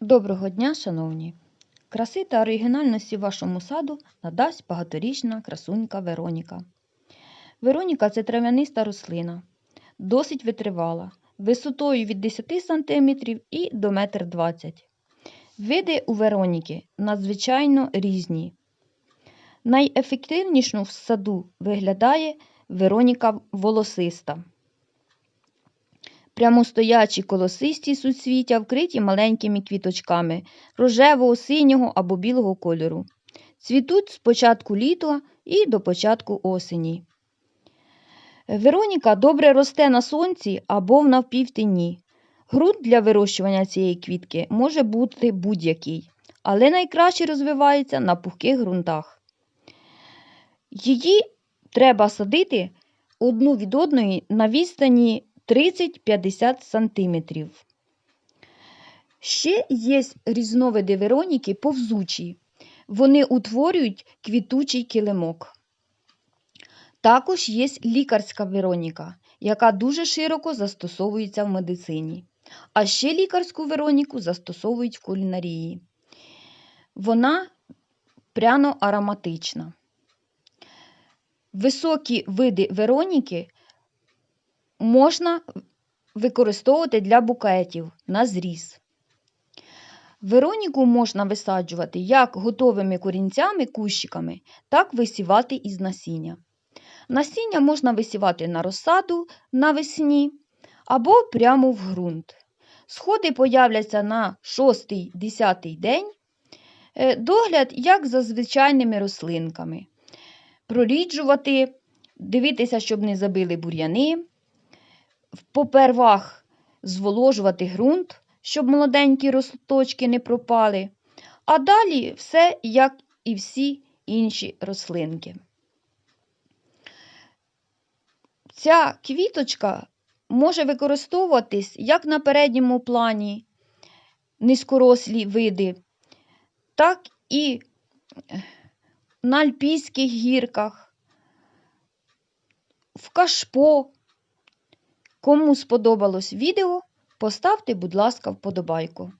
Доброго дня, шановні! Краси та оригінальності вашому саду надасть багаторічна красунька Вероніка. Вероніка це трав'яниста рослина, досить витривала, висотою від 10 см і до 1,20 м. Види у Вероніки надзвичайно різні. Найефективнішу в саду виглядає Вероніка волосиста. Прямостоячі колосисті суцвіття вкриті маленькими квіточками рожевого, синього або білого кольору. Цвітуть з початку літа і до початку осені. Вероніка добре росте на сонці або в навпівтіні. Ґрунт для вирощування цієї квітки може бути будь-який, але найкраще розвивається на пухких ґрунтах. Її треба садити одну від одної на відстані 30-50 см. Ще є різновиди Вероніки повзучі. Вони утворюють квітучий килимок. Також є лікарська Вероніка, яка дуже широко застосовується в медицині. А ще лікарську Вероніку застосовують в кулінарії. Вона пряно-ароматична. Високі види Вероніки можна використовувати для букетів на зріз. Вероніку можна висаджувати як готовими корінцями, кущиками, так висівати із насіння. Насіння можна висівати на розсаду навесні або прямо в ґрунт. Сходи появляться на 6-10 день. Е, Догляд, як за звичайними рослинками. Проріджувати, дивитися, щоб не забили бур'яни, попервах зволожувати ґрунт, щоб молоденькі росточки не пропали. А далі все, як і всі інші рослинки. Ця квіточка може використовуватись як на передньому плані низькорослі види, так і на альпійських гірках, в кашпо. Кому сподобалось відео, поставте, будь ласка, вподобайку.